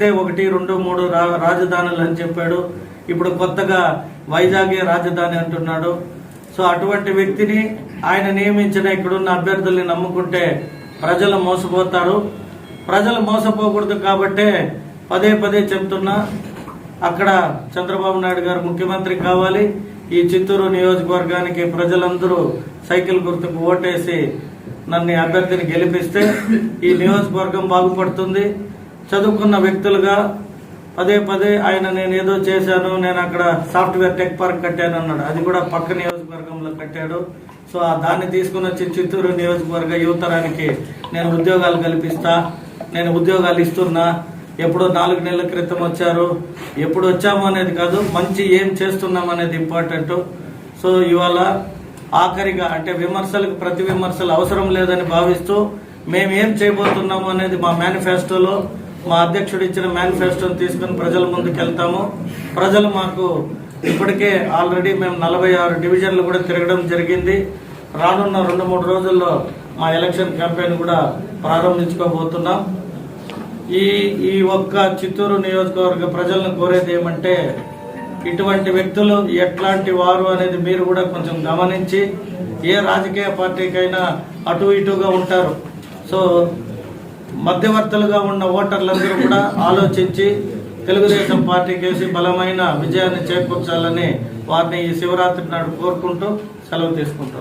అయితే ఒకటి రెండు మూడు రా- రాజధానులు అని చెప్పాడు. ఇప్పుడు కొత్తగా వైజాగే రాజధాని అంటున్నాడు. సో అటువంటి వ్యక్తిని ఆయన నియమించిన ఇక్కడున్న అభ్యర్థుల్ని నమ్ముకుంటే ప్రజలు మోసపోతారు. ప్రజలు మోసపోకూడదు కాబట్టే పదే పదే చెప్తున్నా అక్కడ చంద్రబాబు నాయుడు గారు ముఖ్యమంత్రి కావాలి. ఈ చిత్తూరు నియోజకవర్గానికి ప్రజలందరూ సైకిల్ గుర్తుకు ఓటేసి నన్ను అభ్యర్థిని గెలిపిస్తే ఈ నియోజకవర్గం బాగుపడుతుంది. చదువుకున్న వ్యక్తులుగా పదే పదే ఆయన నేను ఏదో చేశాను నేను అక్కడ సాఫ్ట్వేర్ టెక్ పార్క్ కట్టాను అన్నాడు. అది కూడా పక్క నియోజకవర్గంలో కట్టాడు. సో ఆ దాన్ని తీసుకుని వచ్చి చిత్తూరు నియోజకవర్గ యువతరానికి నేను ఉద్యోగాలు కల్పిస్తా నేను ఉద్యోగాలు ఇస్తున్నా. ఎప్పుడో నాలుగు నెలల క్రితం వచ్చారు. ఎప్పుడు వచ్చాము అనేది కాదు మంచి ఏం చేస్తున్నాం అనేది ఇంపార్టెంట్. సో ఇవాళ ఆఖరిగా అంటే విమర్శలకు ప్రతి విమర్శలు అవసరం లేదని భావిస్తూ మేము ఏం చేయబోతున్నాము అనేది మా మేనిఫెస్టోలో మా అధ్యక్షుడు ఇచ్చిన మేనిఫెస్టోని తీసుకుని ప్రజల ముందుకు వెళ్తాము ప్రజలు మాకు ఇప్పటికే ఆల్రెడీ మేము నలభై ఆరు డివిజన్లు కూడా తిరగడం జరిగింది. రానున్న రెండు మూడు రోజుల్లో మా ఎలక్షన్ క్యాంపెయిన్ కూడా ప్రారంభించుకోబోతున్నాం. ఈ ఈ ఒక్క చిత్తూరు నియోజకవర్గ ప్రజలను కోరేది ఏమంటే ఇటువంటి వ్యక్తులు ఎట్లాంటి వారు అనేది మీరు కూడా కొంచెం గమనించి ఏ రాజకీయ పార్టీకైనా అటు ఇటుగా ఉంటారు. సో మధ్యవర్తులుగా ఉన్న ఓటర్లందరూ కూడా ఆలోచించి తెలుగుదేశం పార్టీ కేసి బలమైన విజయాన్ని చేకూర్చాలని వారిని ఈ శివరాత్రి నాడు కోరుకుంటూ సెలవు తీసుకుంటాం